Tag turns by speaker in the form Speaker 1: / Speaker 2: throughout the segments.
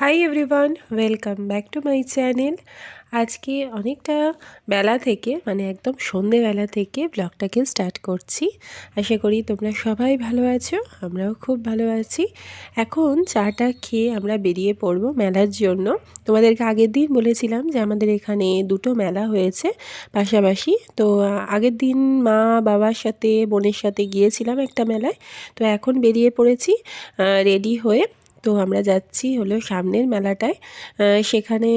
Speaker 1: Hi everyone welcome back to my channel আজকে অনেকটা বেলা থেকে মানে একদম সন্ধেবেলা থেকে ব্লগটাকে স্টার্ট করছি। আশা করি তোমরা সবাই ভালো আছো, আমরাও খুব ভালো আছি। এখন চাটা খেয়ে আমরা বেরিয়ে পড়ব মেলার জন্য। তোমাদেরকে আগের দিন বলেছিলাম যে আমাদের এখানে দুটো মেলা হয়েছে পাশাপাশি। তো আগের দিন মা বাবার সাথে, বোনের সাথে গিয়েছিলাম একটা মেলায়। তো এখন বেরিয়ে পড়েছি রেডি হয়ে তো আমরা যাচ্ছি হলো সামনের মেলাটায়। সেখানে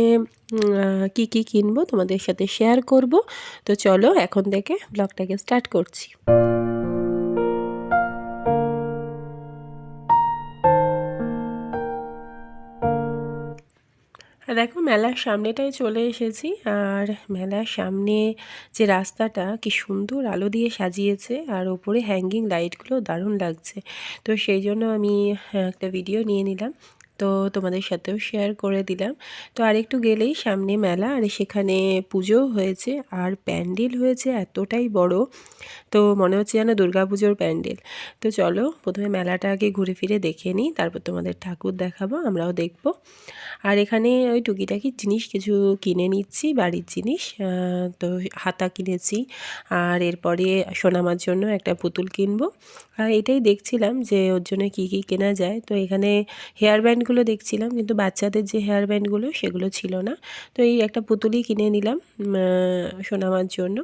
Speaker 1: কি কি কিনবো তোমাদের সাথে শেয়ার করব। তো চলো এখন থেকে ব্লগটাকে স্টার্ট করছি। দেখো মেলার সামনেটায় চলে এসেছি। আর মেলার সামনে যে রাস্তাটা কি সুন্দর আলো দিয়ে সাজিয়েছে আর ওপরে হ্যাঙ্গিং লাইটগুলো দারুণ লাগছে। তো সেই জন্য আমি একটা ভিডিও নিয়ে নিলাম। তো তোমাদের সাথেও শেয়ার করে দিলাম। তো আর একটু গেলেই সামনে মেলা, আর সেখানে পুজো হয়েছে, আর প্যান্ডেল হয়েছে এতটাই বড়, তো মনে হচ্ছে যেন দুর্গা পুজোর প্যান্ডেল। তো চলো, প্রথমে মেলাটা আগে ঘুরে ফিরে দেখে নিই, তারপর তোমাদের ঠাকুর দেখাবো, আমরাও দেখব। আর এখানে ওই টুকিটাকি জিনিস কিছু কিনে নিচ্ছি, বাড়ির জিনিস তো হাতা কিনেছি, আর এরপরে সোনামার জন্য একটা পুতুল কিনবো। আর এটাই দেখছিলাম যে ওর জন্য কী কী কেনা যায়। তো এখানে হেয়ার ব্যান্ডগুলো দেখছিলাম, কিন্তু বাচ্চাদের যে হেয়ার ব্যান্ডগুলো সেগুলো ছিল না। তো এই একটা পুতুলই কিনে নিলাম সোনামার জন্য।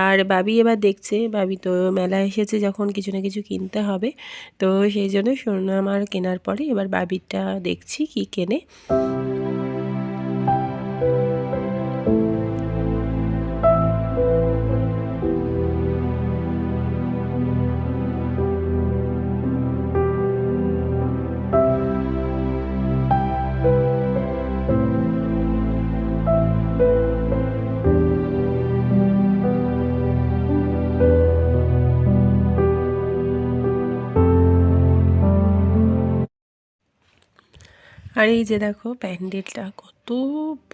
Speaker 1: আর বাবি এবার দেখছে, বাবি তো মেলা এসেছে যখন কিছু না কিছু কিনতে হবে। তো সেই জন্য সোনামার কেনার পরে এবার বাবিটা দেখছি কি কেনে। আর এই যে দেখো প্যান্ডেলটা কত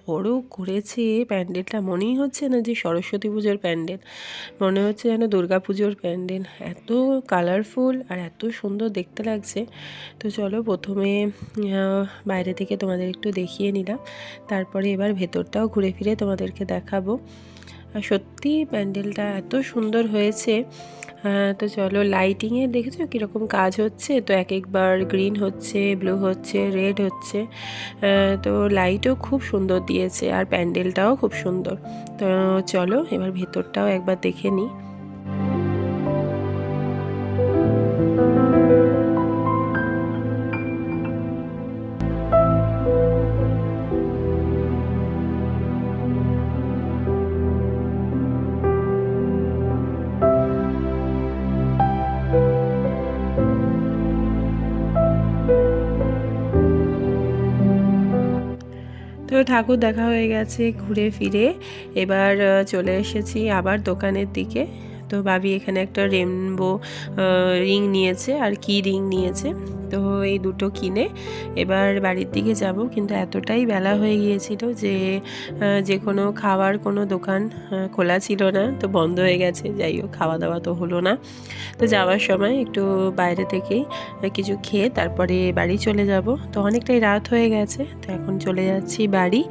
Speaker 1: বড় করেছে, প্যান্ডেলটা মনেই হচ্ছে না যে সরস্বতী পুজোর প্যান্ডেল। মনে হচ্ছে যেন দুর্গা পুজোর প্যান্ডেল। এত কালারফুল আর এত সুন্দর দেখতে লাগছে। তো চলো প্রথমে বাইরে থেকে তোমাদের একটু দেখিয়ে নিলাম। তারপরে এবার ভেতরটাও ঘুরে ফিরে তোমাদেরকে দেখাবো। সত্যি প্যান্ডেলটা এত সুন্দর হয়েছে। তো চলো লাইটিংয়ে দেখেছ কীরকম কাজ হচ্ছে। তো এক একবার গ্রিন হচ্ছে ব্লু হচ্ছে রেড হচ্ছে। তো লাইটও খুব সুন্দর দিয়েছে আর প্যান্ডেলটাও খুব সুন্দর। তো চলো এবার ভেতরটাও একবার দেখে নিই। ঠাকুর দেখা হয়ে গেছে ঘুরে ফিরে। এবার চলে এসেছি আবার দোকানের দিকে। তো ভাবি এখানে একটা রেনবো রিং নিয়েছে। আর কি রিং নিয়েছে? তো এই দুটো কিনে এবার বাড়ির দিকে যাব। কিন্তু এতটাই বেলা হয়ে গিয়েছিল যে যে কোনো খাওয়ার কোনো দোকান খোলা ছিল না, তো বন্ধ হয়ে গেছে। যাই হোক খাওয়া দাওয়া তো হলো না। তো যাওয়ার সময় একটু বাইরে থেকেই কিছু খেয়ে তারপরে বাড়ি চলে যাব। তো অনেকটাই রাত হয়ে গেছে, তো এখন চলে যাচ্ছি বাড়ি।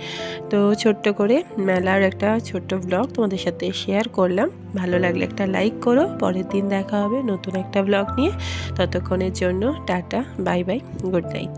Speaker 1: তো ছোট্ট করে মেলার একটা ছোট্ট ব্লগ তোমাদের সাথে শেয়ার করলাম। ভালো লাগলে একটা লাইক করো। পরের দিন দেখা হবে নতুন একটা ব্লগ নিয়ে। ততক্ষণের জন্য tata. Bye bye good night